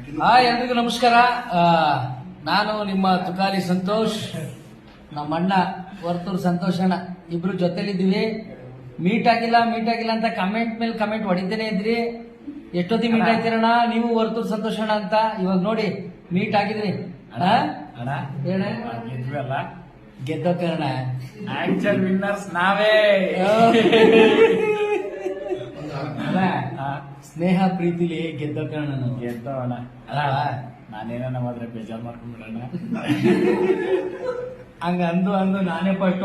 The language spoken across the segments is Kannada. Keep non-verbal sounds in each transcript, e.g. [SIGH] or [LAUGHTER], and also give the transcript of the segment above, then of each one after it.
ಹಾಯ್ ಎಲ್ರಿಗೂ ನಮಸ್ಕಾರ. ನಾನು ನಿಮ್ಮ ತುಕಾಲಿ ಸಂತೋಷ್ ನಮ್ಮ ಅಣ್ಣ ವರ್ತೂರ್ ಸಂತೋಷ್ ಅಣ್ಣ. ಇಬ್ರು ಜೊತೆಲಿದ್ದೀವಿ. ಮೀಟ್ ಆಗಿಲ್ಲ ಮೀಟ್ ಆಗಿಲ್ಲ ಅಂತ ಕಮೆಂಟ್ ಮೇಲೆ ಕಮೆಂಟ್ ಹೊಡಿತೇನೆ ಇದ್ರಿ. ಎಷ್ಟೊತ್ತಿ ಮೀಟ್ ಆಯ್ತಿರಣ್ಣ? ನೀವು ವರ್ತೂರ್ ಸಂತೋಷ ಅಣ್ಣ ಅಂತ ಇವಾಗ ನೋಡಿ ಮೀಟ್ ಆಗಿದ್ರಿ. ಅಣ್ಣ ಆ? ಅಣ್ಣ. ಆಕ್ಚುಲ್ ವಿನ್ನರ್ಸ್ ನಾವೇ. ಸ್ನೇಹ ಪ್ರೀತಿಲಿ ಗೆದ್ದ ನಾವು ಗೆದ್ದವಣ? ನಾನೇನ ಹೋದ್ರೆ ಬೇಜಾರ್ ಮಾಡ್ಕೊಂಡ್ಬಿಡೋಣ? [LAUGHS] ಹಂಗ ಅಂದು ಅಂದು ನಾನೇ ಫಸ್ಟ್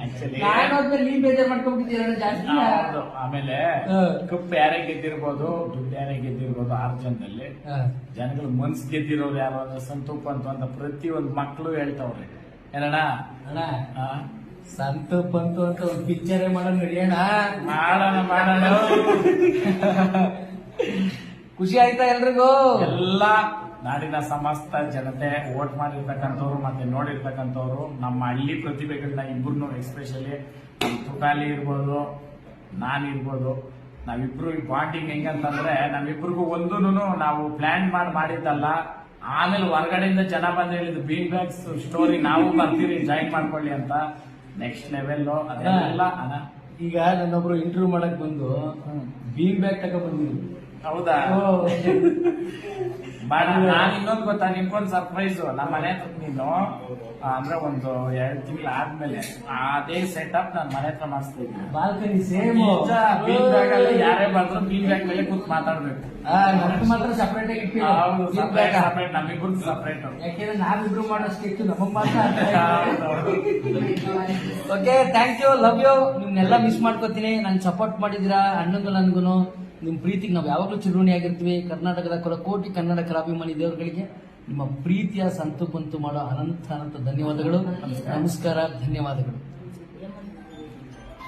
ಆಕ್ಚುಲಿ ನಾನು ಬೇಜಾರ್ ಮಾಡ್ಕೊಂಡ್ಬಿಟ್ಟಿದ್ದೀರ ಜಾಸ್ತಿ. ಆಮೇಲೆ. ಕಪ್ ಯಾರೇ ಗೆದ್ದಿರ್ಬೋದು ದುಡ್ಡು ಯಾರೇ ಗೆದ್ದಿರ್ಬೋದು ಆರು ಜನದಲ್ಲಿ ಜನಗಳ ಮನ್ಸ್ ಗೆದ್ದಿರೋರು ಯಾರು ಅಂದ್ರೆ ಸಂತೂಪ್ ಅಂತ ಪ್ರತಿ ಒಂದ್ ಮಕ್ಕಳು ಹೇಳ್ತಾವ್ರಿ. ಏನಣ್ಣ? ಅಣ್ಣ. ಸಂತು ಬಂತು ಅಂತ ಒಂದು ಪಿಕ್ಚರೇ ಮಾಡೋಣ ನಡಿಯೋಣ ಮಾಡೋಣ ಮಾಡೋಣ. [LAUGHS] ಖುಷಿ ಆಯ್ತಾ ಎಲ್ರಿಗೂ? ಎಲ್ಲ ನಾಡಿನ ಸಮಸ್ತ ಜನತೆ ವೋಟ್ ಮಾಡಿರ್ತಕ್ಕಂಥವ್ರು ಮತ್ತೆ ನೋಡಿರ್ತಕ್ಕಂಥವ್ರು ನಮ್ಮ ಹಳ್ಳಿ ಪ್ರತಿಭೆಗಳನ್ನ ಇಬ್ಬರು ಎಸ್ಪೆಷಲಿ ತುಟಾಲಿ ಇರ್ಬೋದು ನಾನಿರ್ಬೋದು ನಾವಿಬ್ರು ಈ ಬಾಂಡಿಂಗ್ ಹೆಂಗಂತಂದ್ರೆ ನಮ್ಮಿಬ್ರಿಗೂ ಒಂದೂನು ನಾವು ಪ್ಲಾನ್ ಮಾಡಿ ಮಾಡಿದ್ದಲ್ಲ. ಆಮೇಲೆ ಹೊರಗಡೆಯಿಂದ ಜನ ಬಂದು ಹೇಳಿದ್ರು ಬೀನ್ ಬ್ಯಾಗ್ಸ್ ಸ್ಟೋರಿ ನಾವು ಬರ್ತೀರಿ ಜಾಯಿನ್ ಮಾಡ್ಕೊಳ್ಳಿ ಅಂತ. ನೆಕ್ಸ್ಟ್ ಲೆವೆಲ್ ಅದೆಲ್ಲ ಈಗ ನನ್ನೊಬ್ರು ಇಂಟರ್ವ್ಯೂ ಮಾಡಕ್ ಬಂದು ಬೀನ್ ಬ್ಯಾಗ್ ತಗೊಂಡ್ ಬಂದಿದ್ರು. ಹೌದಾ? ಬೇಡ ನಾನು ಇನ್ನೊಂದು ಗೊತ್ತಾ ನಿಮ್ಗೊಂದು ಸರ್ಪ್ರೈಸ್ ನಮ್ಮ ಮನೆ ಹತ್ರ ನೀನು ಅಂದ್ರೆ ಒಂದು ಎರಡು ತಿಂಗಳು ಆದ್ಮೇಲೆ ಅದೇ ಸೆಟಪ್ ನಾನು ಮನೆ ಹತ್ರ ಮಾಡಿಸ್ತಾ ಇದ್ದೀನಿ. ಬಾಲ್ಕನಿ ಸೇಮ್ ಯಾರೇ ಬಂದ್ರು ಬೀನ್ ಬ್ಯಾಗ್ ಮೇಲೆ ಕೂತ್ ಮಾತಾಡ್ಬೇಕು. ಮಾತ್ರ ಸಪರೇಟ್ ಆಗಿ ಸಪ್ರೇಟ್ ನಮ್ಮಿಬ್ರು ಸಪ್ರೇಟ್ ಯಾಕೆಂದ್ರೆ ನಾವಿಬ್ರು ಮಾಡೋ ಇತ್ತು ನಮಗ್ ಮಾತ್ರ okay thank you love you ನಿಮ್ನೆಲ್ಲ miss ಮಾಡ್ಕೋತೀನಿ. ನನ್ ಸಪೋರ್ಟ್ ಮಾಡಿದಿರಾ ಅಣ್ಣಂದು ನನ್ಗುನು. ನಿಮ್ ಪ್ರೀತಿಗೆ ನಾವು ಯಾವಾಗಲೂ ಚಿರುಣಿಯಾಗಿರ್ತೀವಿ ಕರ್ನಾಟಕದ ಕೊಲ ಕೋಟಿ ಕನ್ನಡ ಕಲಾಭಿಮಾನಿ ದೇವರುಗಳಿಗೆ ನಿಮ್ಮ ಪ್ರೀತಿಯ ಸಂತು ಮಾಡೋ ಅನಂತ ಅನಂತ ಧನ್ಯವಾದಗಳು. ನಮಸ್ಕಾರ, ಧನ್ಯವಾದಗಳು.